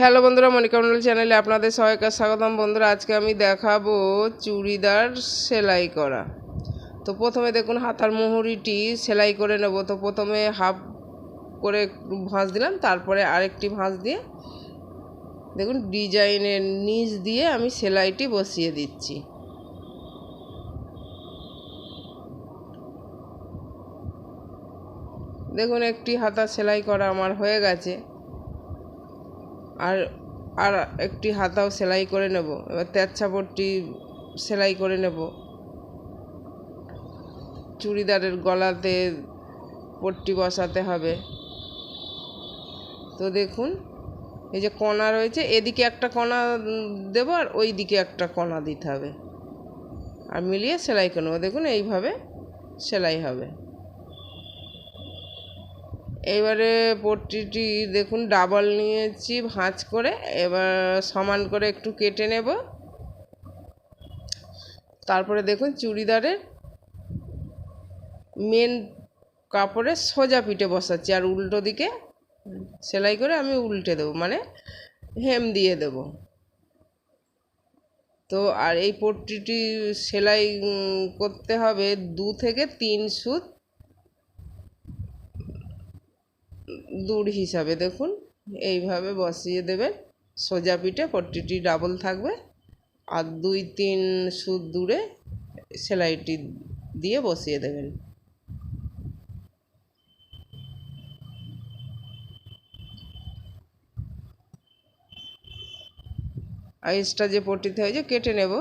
Hello বন্ধুরা, মনিকা মন্ডল চ্যানেলে আপনাদের সবাইকে স্বাগতম। বন্ধুরা, আজকে আমি দেখাবো চুড়িদার সেলাই করা। তো প্রথমে দেখুন হাতার মুহুরিটি সেলাই করে নেব। তো প্রথমে হাফ করে ভাঁজ দিলাম, তারপরে আরেকটি ভাঁজ দিয়ে দেখুন, ডিজাইনের নিচ দিয়ে আমি সেলাইটি বসিয়ে দিচ্ছি। দেখুন, একটি হাতা সেলাই করা আমার হয়ে গেছে। আর আর একটি হাতাও সেলাই করে নেব। এবার তেচ্ছাপট্টি সেলাই করে নেব। চুড়িদারের গলাতে পট্টি বসাতে হবে। তো দেখুন, এই যে কণা রয়েছে, এদিকে একটা কণা দেবো আর ওই দিকে একটা কণা দিতে হবে। আর মিলিয়ে সেলাই করে দেখুন, এইভাবে সেলাই হবে। এইবারে পট্টিটি দেখুন ডাবল নিয়েছি ভাঁজ করে, এবার সমান করে একটু কেটে নেব। তারপরে দেখুন, চুড়িদারের মেন কাপড়ের সোজা পিঠে বসাচ্ছি, আর উল্টো দিকে সেলাই করে আমি উল্টে দেবো মানে হেম দিয়ে দেব। তো আর এই পট্টিটি সেলাই করতে হবে দু থেকে তিন সুত দূর হিসাবে দেখুন। এইভাবে বসিয়ে দেবেন। সোজা পিঠে পট্টিটি ডাবল থাকবে। আর দুই তিন সুদ দূরে সেলাইটি দিয়ে বসিয়ে দেবেন। এক্সট্রা যে পট্টিতে হয়েছে কেটে নেব।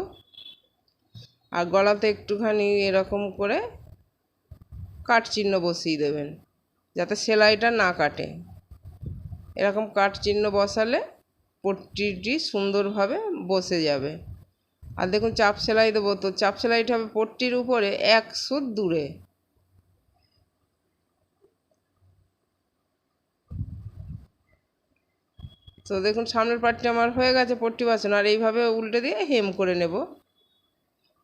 আর গলাতে একটুখানি এরকম করে কাট চিহ্ন বসিয়ে দেবেন। যাতে সেলাইটা না কাটে। এরকম কাট চিহ্ন বসালে পট্টিটি সুন্দরভাবে বসে যাবে। আর দেখুন, চাপ সেলাই দেবো তো, চাপ সেলাইটা হবে পট্টির উপরে এক সুদ দূরে। তো দেখুন, সামনের পাটটি আমার হয়ে গেছে পট্টি বাঁচানো, আর এইভাবে উল্টে দিয়ে হেম করে নেব।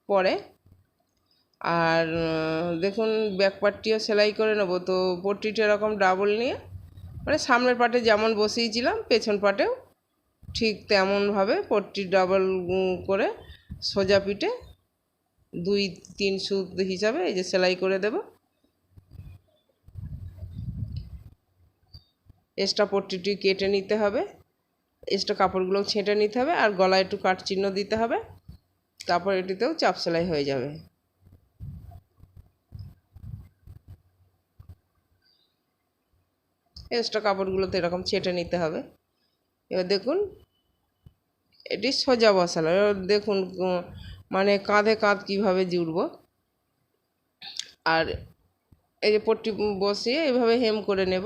পরে আর দেখুন ব্যাক পার্টটিও সেলাই করে নেব। তো পট্টিটা এরকম ডাবল নিয়ে মানে সামনের পাটে যেমন বসিয়েছিলাম, পেছন পাটেও ঠিক তেমনভাবে পট্টি ডাবল করে সোজা পিঠে দুই, তিন সুত হিসাবে এই যে সেলাই করে দেব। এক্সট্রা পট্টিটি কেটে নিতে হবে। এক্সট্রা কাপড়গুলো ছেঁটে নিতে হবে আর গলায় একটু কাট চিহ্ন দিতে হবে। তারপর এটিতেও চাপ সেলাই হয়ে যাবে। এক্সট্রা কাপড়গুলোতে এরকম ছেটে নিতে হবে। এবার দেখুন, এটি সোজা বসালো। এবার দেখুন মানে কাঁধে কাঁধ কীভাবে জুড়ব। আর এই যে পট্টি বসিয়ে এভাবে হেম করে নেব।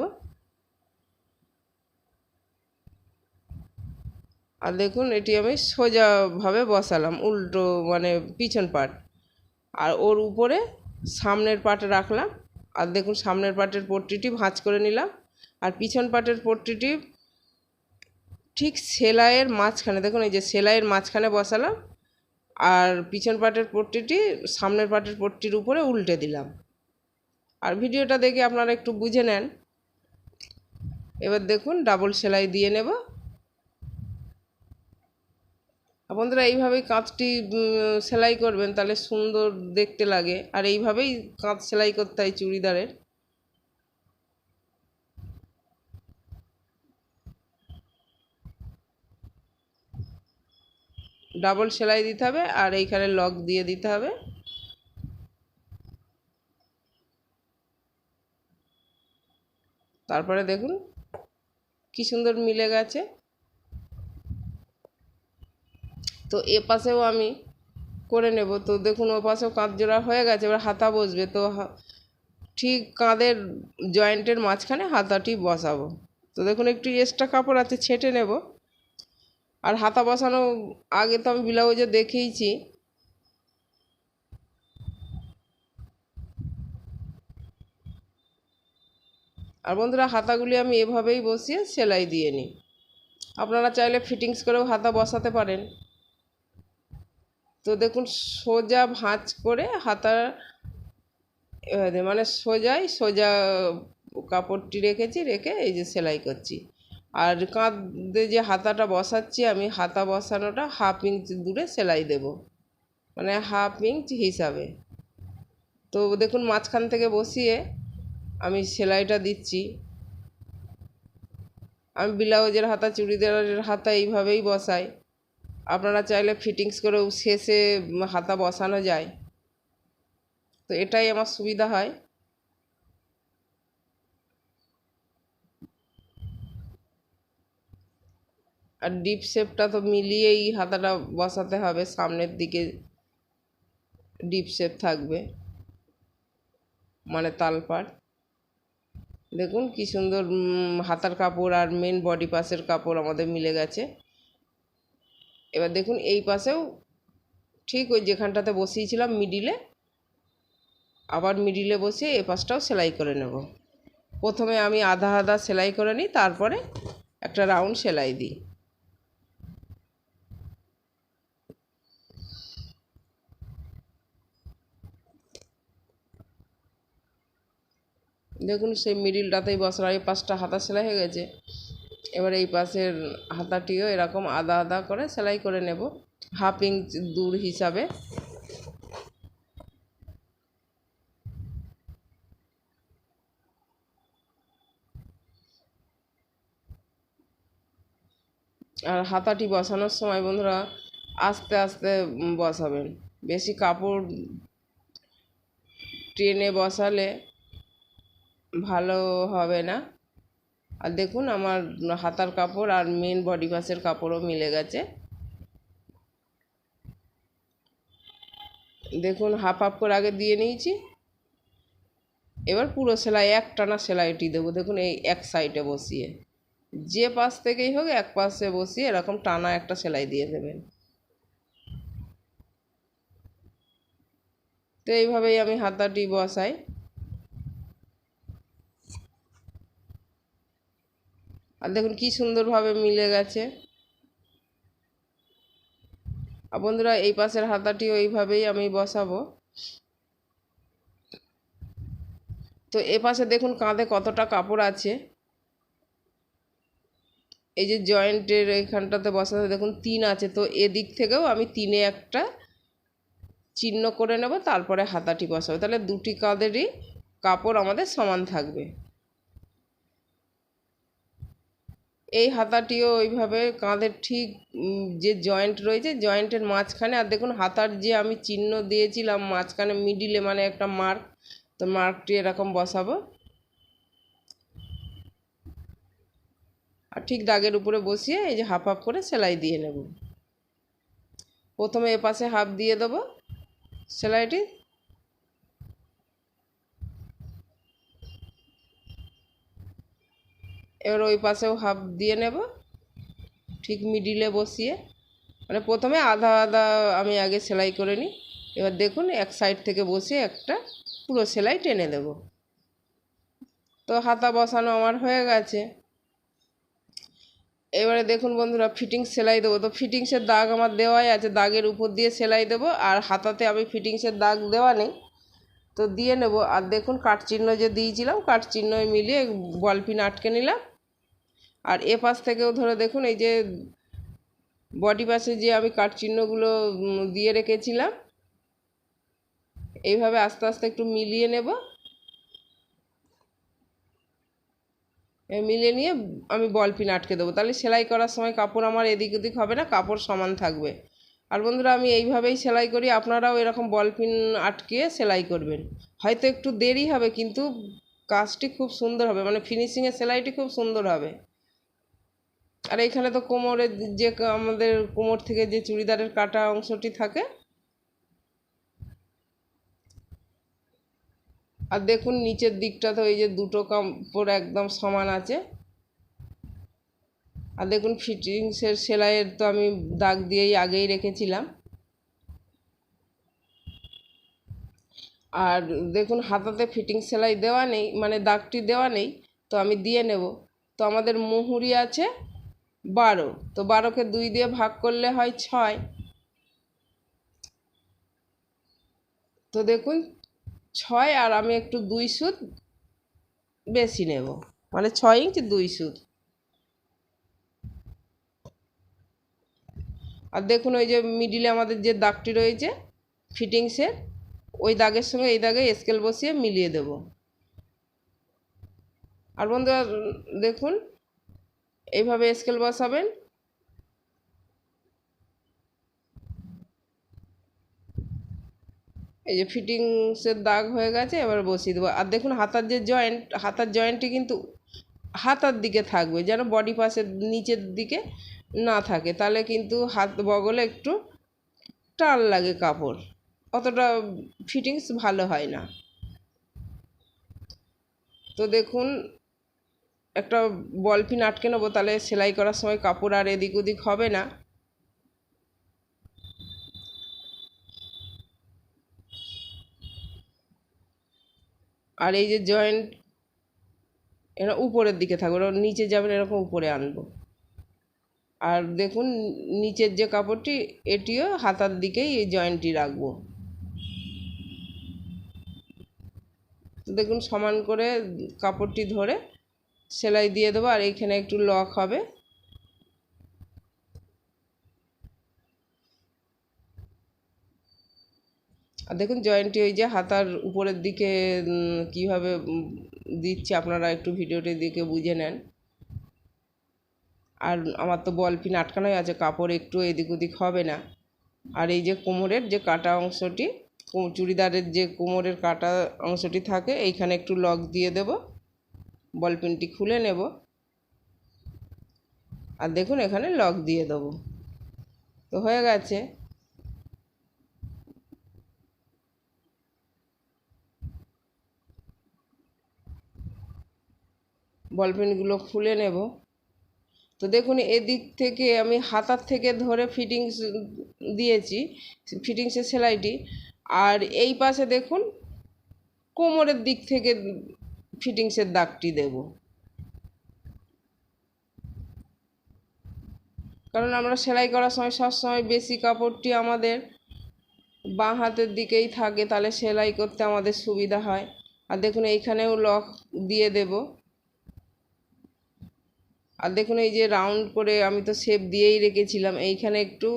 আর দেখুন, এটি আমি সোজাভাবে বসালাম, উল্টো মানে পিছন পাট। আর ওর উপরে সামনের পাট রাখলাম। আর দেখুন, সামনের পাটের পট্টিটি ভাঁজ করে নিলাম। আর পিছন পাটের পট্টিটি ঠিক সেলাইয়ের মাঝখানে, দেখুন এই যে সেলাইয়ের মাঝখানে বসালাম, আর পিছন পাটের পট্টিটি সামনের পাটের পট্টির উপরে উল্টে দিলাম। আর ভিডিওটা দেখে আপনারা একটু বুঝে নেন। এবার দেখুন, ডাবল সেলাই দিয়ে নেব। বন্ধুরা, এইভাবেই কাঁচটি সেলাই করবেন, তাহলে সুন্দর দেখতে লাগে। আর এইভাবেই কাঁচ সেলাই করতে হয় চুড়িদারের। ডাবল সেলাই দিতে হবে আর এইখানে লক দিয়ে দিতে হবে। তারপরে দেখুন কি সুন্দর মিলে গেছে। তো এ পাশেও আমি করে নেব। তো দেখুন ও পাশেও কাঁধ জোড়া হয়ে গেছে, এবার হাতা বসবে। তো ঠিক কাঁধের জয়েন্টের মাঝখানে হাতাটি বসাবো। তো দেখুন একটু এক্সট্রা কাপড় আছে, ছেটে নেব। আর হাতা বসানো আগে তো আমি ব্লাউজে দেখিয়েছি আর বন্ধুরা, হাতাগুলি আমি এভাবেই বসিয়ে সেলাই দিয়ে নিই। আপনারা চাইলে ফিটিংস করেও হাতা বসাতে পারেন। তো দেখুন, সোজা ভাঁজ করে হাতা মানে সোজাই সোজা কাপড়টি রেখেছি, রেখে এই যে সেলাই করছি। আর কাঁধে যে হাতাটা বসাচ্ছি, আমি হাতা বসানোটা হাফ ইঞ্চ দূরে সেলাই দেব। মানে হাফ ইঞ্চ হিসাবে। তো দেখুন, মাঝখান থেকে বসিয়ে আমি সেলাইটা দিচ্ছি। আমি ব্লাউজের হাতা, চুড়িদারের হাতা এইভাবেই বসাই। আপনারা চাইলে ফিটিংস করেও শেষে হাতা বসানো যায়। তো এটাই আমার সুবিধা হয়। আর ডিপ শেপটা তো মিলিয়েই হাতাটা বসাতে হবে, সামনের দিকে ডিপ শেপ থাকবে মানে তালপাড় দেখুন কি সুন্দর হাতার কাপড় আর মেন বডি পাসের কাপড় আমাদের মিলে গেছে। এবার দেখুন এই পাশেও ঠিক ওই যেখানটাতে বসিয়েছিলাম মিডিলে আবার মিডিলে বসিয়ে এ পাশটাও সেলাই করে নেব। প্রথমে আমি আধা আধা সেলাই করে নিই, তারপরে একটা রাউন্ড সেলাই দিই। দেখুন, সেই মিডিলটাতেই বসানো এই পাশটা হাতা সেলাই হয়ে গেছে। এবার এই পাশের হাতাটিও এরকম আদা আদা করে সেলাই করে নেব। হাফ ইঞ্চ দূর হিসাবে। আর হাতাটি বসানোর সময় বন্ধুরা আস্তে আস্তে বসাবেন। বেশি কাপড় ট্রেনে বসালে ভালো হবে না। আর দেখুন আমার হাতার কাপড় আর মেন বডি পাসের কাপড়ও মিলে গেছে। দেখুন হাফ হাফ করে আগে দিয়ে নিয়েছি। এবার পুরো সেলাই এক টানা সেলাইটি দেবো। দেখুন এই এক সাইডে বসিয়ে। যে পাশ থেকেই হোক এক পাশে বসিয়ে এরকম টানা একটা সেলাই দিয়ে দেবেন। তো এইভাবেই আমি হাতাটি বসাই। আর দেখুন কি সুন্দরভাবে মিলে গেছে। আর বন্ধুরা, এই পাশের হাতাটি ওইভাবেই আমি বসাবো। তো এ পাশে দেখুন কাঁধে কতটা কাপড় আছে। এই যে জয়েন্টের এইখানটাতে বসাতে দেখুন তিন আছে। তো এদিক থেকেও আমি তিনে একটা চিহ্ন করে নেব, তারপরে হাতাটি বসাবো। তাহলে দুটি কাঁধেরই কাপড় আমাদের সমান থাকবে। এই হাতাটিও ওইভাবে কাঁধের ঠিক যে জয়েন্ট রয়েছে জয়েন্টের মাঝখানে, আর দেখুন হাতার যে আমি চিহ্ন দিয়েছিলাম মাঝখানে মিডিলে মানে একটা মার্ক তো মার্কটি এরকম বসাবো। আর ঠিক দাগের উপরে বসিয়ে এই যে হাফ হাফ করে সেলাই দিয়ে নেব। প্রথমে এপাশে হাফ দিয়ে দেবো। সেলাইটি এবার ওই পাশেও হাফ দিয়ে নেব। ঠিক মিডিলে বসিয়ে। মানে প্রথমে আধা আধা আমি আগে সেলাই করে নিই। এবার দেখুন এক সাইড থেকে বসিয়ে একটা পুরো সেলাই টেনে দেব। তো হাতা বসানো আমার হয়ে গেছে। এবারে দেখুন বন্ধুরা ফিটিংস সেলাই দেবো। তো ফিটিংসের দাগ আমার দেওয়াই আছে। দাগের উপর দিয়ে সেলাই দেবো। আর হাতাতে আমি ফিটিংসের দাগ দেওয়া নেই। তো দিয়ে নেব। আর দেখুন কাঠ চিহ্ন যে দিয়েছিলাম কাঠ চিহ্ন মিলিয়ে বল পিন আটকে নিলাম। আর এ পাশ থেকেও ধরে দেখুন, এই যে বডি পাশে যে আমি কাঠ চিহ্নগুলো দিয়ে রেখেছিলাম, এইভাবে আস্তে আস্তে একটু মিলিয়ে নেব। মিলিয়ে নিয়ে আমি বল পিন আটকে দেবো। তাহলে সেলাই করার সময় কাপড় আমার এদিক ওদিক হবে না, কাপড় সমান থাকবে। আর বন্ধুরা, আমি এইভাবেই সেলাই করি। আপনারাও এরকম বল পিন আটকে সেলাই করবেন। হয়তো একটু দেরি হবে, কিন্তু কাজটি খুব সুন্দর হবে। মানে ফিনিশিংয়ের সেলাইটি খুব সুন্দর হবে। আর এখানে তো কোমরের যে আমাদের কোমর থেকে যে চুড়িদারের কাটা অংশটি থাকে। আর দেখুন নিচের দিকটা তো এই যে দুটো কাপড় একদম সমান আছে। আর দেখুন ফিটিংসের সেলাইয়ের তো আমি দাগ দিয়েই আগেই রেখেছিলাম। আর দেখুন হাতাতে ফিটিং সেলাই দেওয়া নেই মানে দাগটি দেওয়া নেই, তো আমি দিয়ে নেব। তো আমাদের মুহুরি আছে বারো। তো বারোকে দুই দিয়ে ভাগ করলে হয় ছয়। তো দেখুন, ছয় আর আমি একটু দুই সুদ বেশি নেব। মানে ছয় ইঞ্চ দুই সুদ। আর দেখুন, ওই যে মিডিলে আমাদের যে দাগটি রয়েছে ফিটিংসের ওই দাগের সঙ্গে এই দাগে স্কেল বসিয়ে মিলিয়ে দেব। আর বন্ধুরা, দেখুন এইভাবে স্কেল বসাবেন। এই যে ফিটিংসের দাগ হয়ে গেছে, এবার বসিয়ে দেবো। আর দেখুন, হাতার যে জয়েন্ট হাতার জয়েন্টটি কিন্তু হাতার দিকে থাকবে, যেন বডি পাশের নিচের দিকে না থাকে। তাহলে কিন্তু হাত বগলে একটু টান লাগে কাপড়। অতটা ফিটিংস ভালো হয় না। তো দেখুন একটা বল পিন আটকে নেব, তাহলে সেলাই করার সময় কাপড় আর এদিক ওদিক হবে না। আর এই যে জয়েন্ট এরা উপরের দিকে থাকবে, ওরা নিচে যাবেন এরকম উপরে আনব। আর দেখুন, নিচের যে কাপড়টি, এটিও হাতার দিকেই এই জয়েন্টটি রাখব। দেখুন, সমান করে কাপড়টি ধরে সেলাই দিয়ে দেবো আর এইখানে একটু লক হবে। আর দেখুন জয়েন্টটি ওই যে হাতার উপরের দিকে কীভাবে দিচ্ছে, আপনারা একটু ভিডিওটি দিকে বুঝে নেন। আর আমার তো বল পিন আটকানোই আছে, কাপড় একটু এদিক ওদিক হবে না। আর এই যে কোমরের যে কাটা অংশটি চুড়িদারের যে কোমরের কাটা অংশটি থাকে, এইখানে একটু লক দিয়ে দেব। বল পিনটি খুলে নেব। আর দেখুন, এখানে লক দিয়ে দেবো। তো হয়ে গেছে। বল পেনগুলো খুলে নেব। তো দেখুন, এদিক থেকে আমি হাতার থেকে ধরে ফিটিংস দিয়েছি, ফিটিংসের সেলাইটি। আর এই পাশে দেখুন, কোমরের দিক থেকে ফিটিংসের দাগটি দেব। কারণ আমরা সেলাই করার সময় সবসময় বেশি কাপড়টি আমাদের বাঁ হাতের দিকেই থাকে, তাহলে সেলাই করতে আমাদের সুবিধা হয়। আর দেখুন, এইখানেও লক দিয়ে দেবো। আর দেখুন, এই যে রাউন্ড করে আমি তো শেপ দিয়েই রেখেছিলাম, এইখানে একটু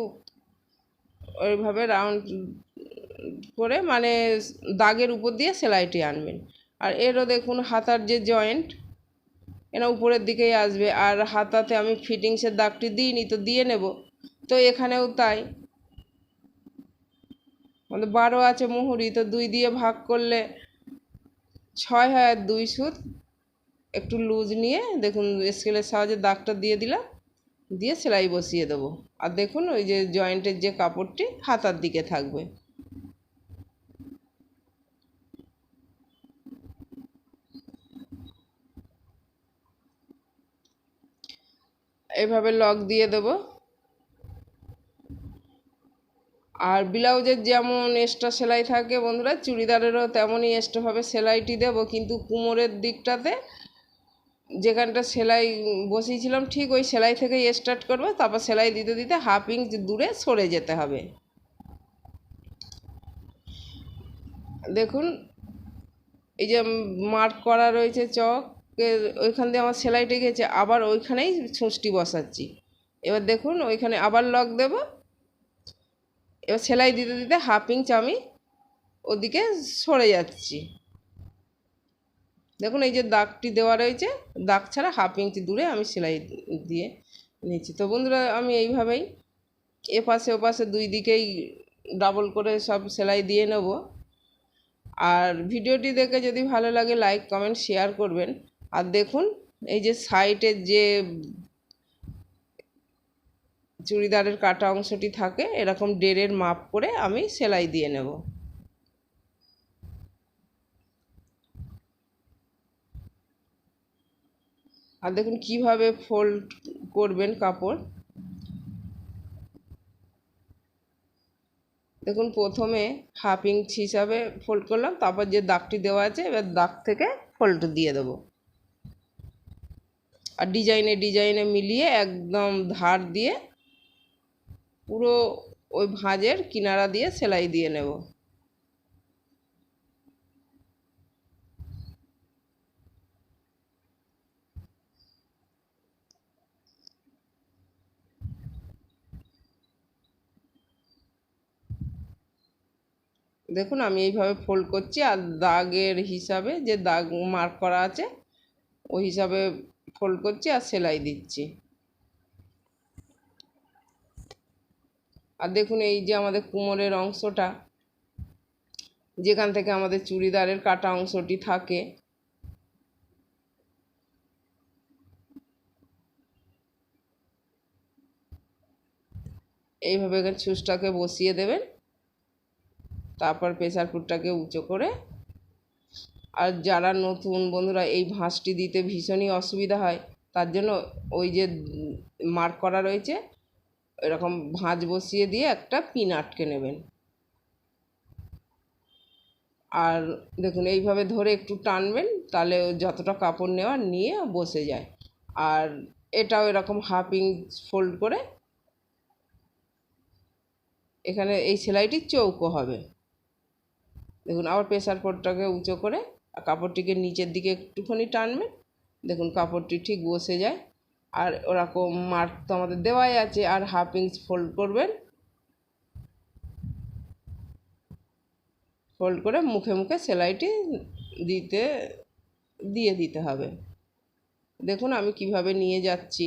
ওইভাবে রাউন্ড করে মানে দাগের উপর দিয়ে সেলাইটি আনবেন। আর এরও দেখুন হাতার যে জয়েন্ট, এরা উপরের দিকেই আসবে। আর হাতাতে আমি ফিটিংসের দাগটি দিইনি, তো দিয়ে নেব। তো এখানেও তাই। আমাদের বারো আছে মুহুরি, তো দুই দিয়ে ভাগ করলে ছয় হয় আর দুই সুত। একটু লুজ নিয়ে দেখুন স্কেলের সাহায্যে দাগটা দিয়ে দিলাম, দিয়ে সেলাই বসিয়ে দেবো। আর দেখুন ওই যে জয়েন্টের যে কাপড়টি হাতার দিকে থাকবে। এভাবে লক দিয়ে দেবো। আর ব্লাউজের যেমন এক্সট্রা সেলাই থাকে বন্ধুরা, চুড়িদারেরও তেমনই এক্সট্রাভাবে সেলাইটি দেবো, কিন্তু কুমোরের দিকটাতে যেখানটা সেলাই বসিয়েছিলাম, ঠিক ওই সেলাই থেকেই স্টার্ট করব, তারপর সেলাই দিতে দিতে হাফ ইঞ্চ দূরে সরে যেতে হবে। দেখুন, এই যে মার্ক করা রয়েছে চক ওইখান দিয়ে আমার সেলাইটি গেছে আবার ওইখানেই ছুঁচটি বসাচ্ছি। এবার দেখুন, ওইখানে আবার লক দেব। এবার সেলাই দিতে দিতে হাফ ইঞ্চ আমি ওদিকে সরে যাচ্ছি। দেখুন, এই যে দাগটি দেওয়া রয়েছে, দাগ ছাড়া হাফ ইঞ্চি দূরে আমি সেলাই দিয়ে নিচ্ছি। তো বন্ধুরা, আমি এইভাবেই এ পাশে ও পাশে দুই দিকেই ডাবল করে সব সেলাই দিয়ে নেব। আর ভিডিওটি দেখে যদি ভালো লাগে লাইক কমেন্ট শেয়ার করবেন। আর দেখুন, এই যে সাইডের যে চুড়িদারের কাটা অংশটি থাকে, এরকম ডেরের মাপ করে আমি সেলাই দিয়ে নেব। আর দেখুন কীভাবে ফোল্ড করবেন কাপড়। দেখুন, প্রথমে হাফ ইঞ্চ হিসাবে ফোল্ড করলাম, তারপর যে দাগটি দেওয়া আছে, এবার দাগ থেকে ফোল্ড দিয়ে দেবো। আর ডিজাইনে ডিজাইনে মিলিয়ে একদম ধার দিয়ে পুরো ওই ভাঁজের কিনারা দিয়ে সেলাই দিয়ে নেব। দেখুন, আমি এইভাবে ফোল্ড করছি আর দাগের হিসাবে যে দাগ মার্ক করা আছে, ওই হিসাবে ফোল্ড করছি আর সেলাই দিচ্ছি। আর দেখুন এই যে আমাদের কোমরের অংশটা, যেখান থেকে আমাদের চুড়িদারের কাটা অংশটি থাকে। এইভাবে ছুঁচটাকে বসিয়ে দেবেন। তারপর প্রেসার কুকরটাকে উঁচু করে আর যারা নতুন বন্ধুরা এই ভাঁজটি দিতে ভীষণই অসুবিধা হয়, তার জন্য ওই যে মার্ক করা রয়েছে, এরকম ভাঁজ বসিয়ে দিয়ে একটা পিন আটকে নেবেন। আর দেখুন, এইভাবে ধরে একটু টানবেন, তাহলে যতটা কাপড় নেওয়ার নিয়ে বসে যায়। আর এটাও এরকম হাফ ইঞ্চ ফোল্ড করে, এখানে এই সেলাইটি চৌকো হবে। দেখুন, আবার প্রেসার পোর্টটাকে উঁচু করে কাপড়টিকে নিচের দিকে একটুখানি টানবেন দেখুন কাপড়টি ঠিক বসে যায়। আর ওরকম মার্ক তো আমাদের দেওয়াই আছে, আর হাফ ইঞ্চ ফোল্ড করবেন। ফোল্ড করে মুখে মুখে সেলাইটি দিতে, দিয়ে দিতে হবে। দেখুন আমি কীভাবে নিয়ে যাচ্ছি।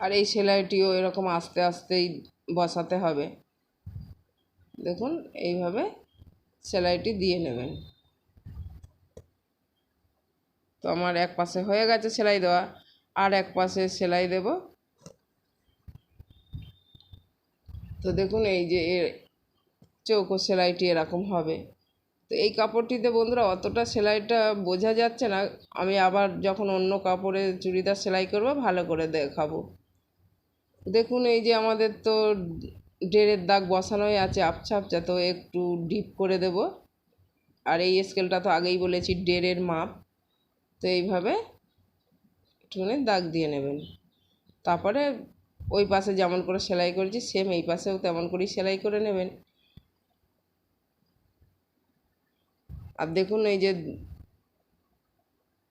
আর এই সেলাইটিও এরকম আস্তে আস্তেই বসাতে হবে। দেখুন, এইভাবে সেলাইটি দিয়ে নেবেন। তো আমার এক পাশে হয়ে গেছে সেলাই দেওয়া, আর এক পাশে সেলাই দেব। তো দেখুন, এই যে এর চৌকো সেলাইটি এরকম হবে। তো এই কাপড়টিতে বন্ধুরা, অতটা সেলাইটা বোঝা যাচ্ছে না। আমি আবার যখন অন্য কাপড়ে চুড়িদার সেলাই করব, ভালো করে দেখাবো। দেখুন, এই যে আমাদের তো ডেরের দাগ বসানোই আছে আপছা আপছা তো একটু ডিপ করে দেব। আর এই স্কেলটা তো আগেই বলেছি, ডেরের মাপ। তো এইভাবে একটুখানি দাগ দিয়ে নেবেন। তারপরে ওই পাশে যেমন করে সেলাই করেছি সেম এই পাশেও তেমন করেই সেলাই করে নেবেন। আর দেখুন, এই যে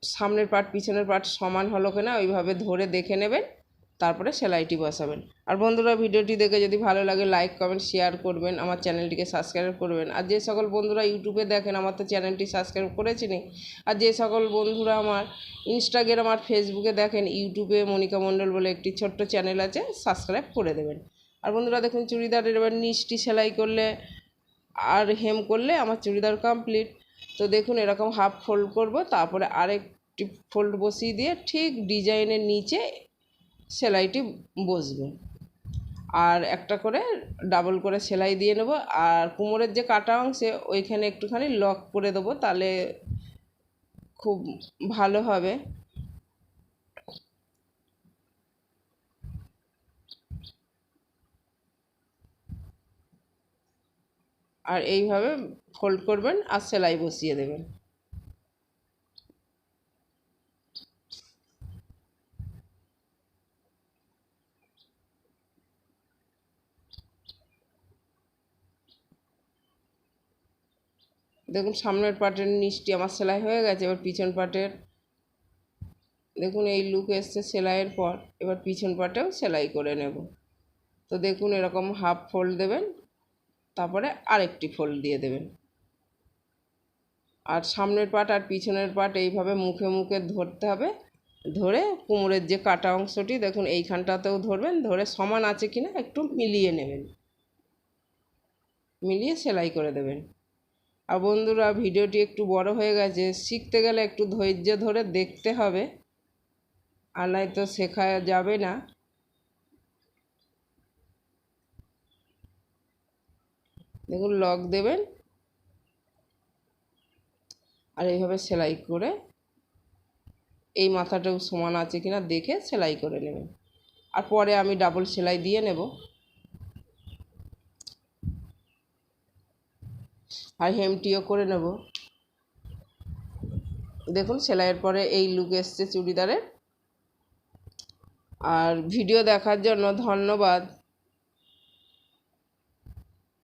সামনের পার্ট পিছনের পার্ট সমান হলো কিনা, ওইভাবে ধরে দেখে নেবেন। তারপরে সেলাইটি বসাবেন। আর বন্ধুরা, ভিডিওটি দেখে যদি ভালো লাগে লাইক কমেন্ট শেয়ার করবেন, আমার চ্যানেলটিকে সাবস্ক্রাইব করবেন। আর যে সকল বন্ধুরা ইউটিউবে দেখেন, আমার তো চ্যানেলটি সাবস্ক্রাইব করেছিনি। আর যে সকল বন্ধুরা আমার ইনস্টাগ্রাম আর ফেসবুকে দেখেন ইউটিউবে মনিকা মণ্ডল বলে একটি ছোট্ট চ্যানেল আছে সাবস্ক্রাইব করে দেবেন। আর বন্ধুরা, দেখুন চুড়িদারের এবার নিচটি সেলাই করলে আর হেম করলে আমার চুড়িদার কমপ্লিট তো দেখুন, এরকম হাফ ফোল্ড করব, তারপরে আরেকটি ফোল্ড বসিয়ে দিয়ে ঠিক ডিজাইনের নিচে সেলাইটি বসবে। আর একটা করে ডাবল করে সেলাই দিয়ে নেব। আর কোমরের যে কাটা অংশে ওইখানে একটুখানি লক করে দেবো, তাহলে খুব ভালো হবে। আর এইভাবে ফোল্ড করবেন আর সেলাই বসিয়ে দেবেন। দেখুন, সামনের পার্টের নিচটি আমার সেলাই হয়ে গেছে, এবার পিছন পার্টের দেখুন, এই লুক এসছে সেলাইয়ের পর, এবার পিছন পার্টেও সেলাই করে নেব। তো দেখুন, এরকম হাফ ফোল্ড দেবেন, তারপরে আরেকটি ফোল্ড দিয়ে দেবেন। আর সামনের পার্ট আর পিছনের পার্ট এইভাবে মুখে মুখে ধরতে হবে, ধরে কোমরের যে কাটা অংশটি, দেখুন, এইখানটাতেও ধরবেন, ধরে সমান আছে কিনা একটু মিলিয়ে নেবেন। মিলিয়ে সেলাই করে দেবেন। আর বন্ধুরা, ভিডিওটি একটু বড় হয়ে গেছে, শিখতে গেলে একটু ধৈর্য ধরে দেখতে হবে। আর নয়তো শেখা যাবে না। দেখুন লক দেবেন। আর এইভাবে সেলাই করে এই মাথাটাও সমান আছে কিনা দেখে সেলাই করে নেবেন। আর পরে আমি ডাবল সেলাই দিয়ে নেব। আর হেমটিও করে নেব। দেখুন, সেলাইয়ের পরে এই লুক এসছে চুড়িদারের। আর ভিডিও দেখার জন্য ধন্যবাদ।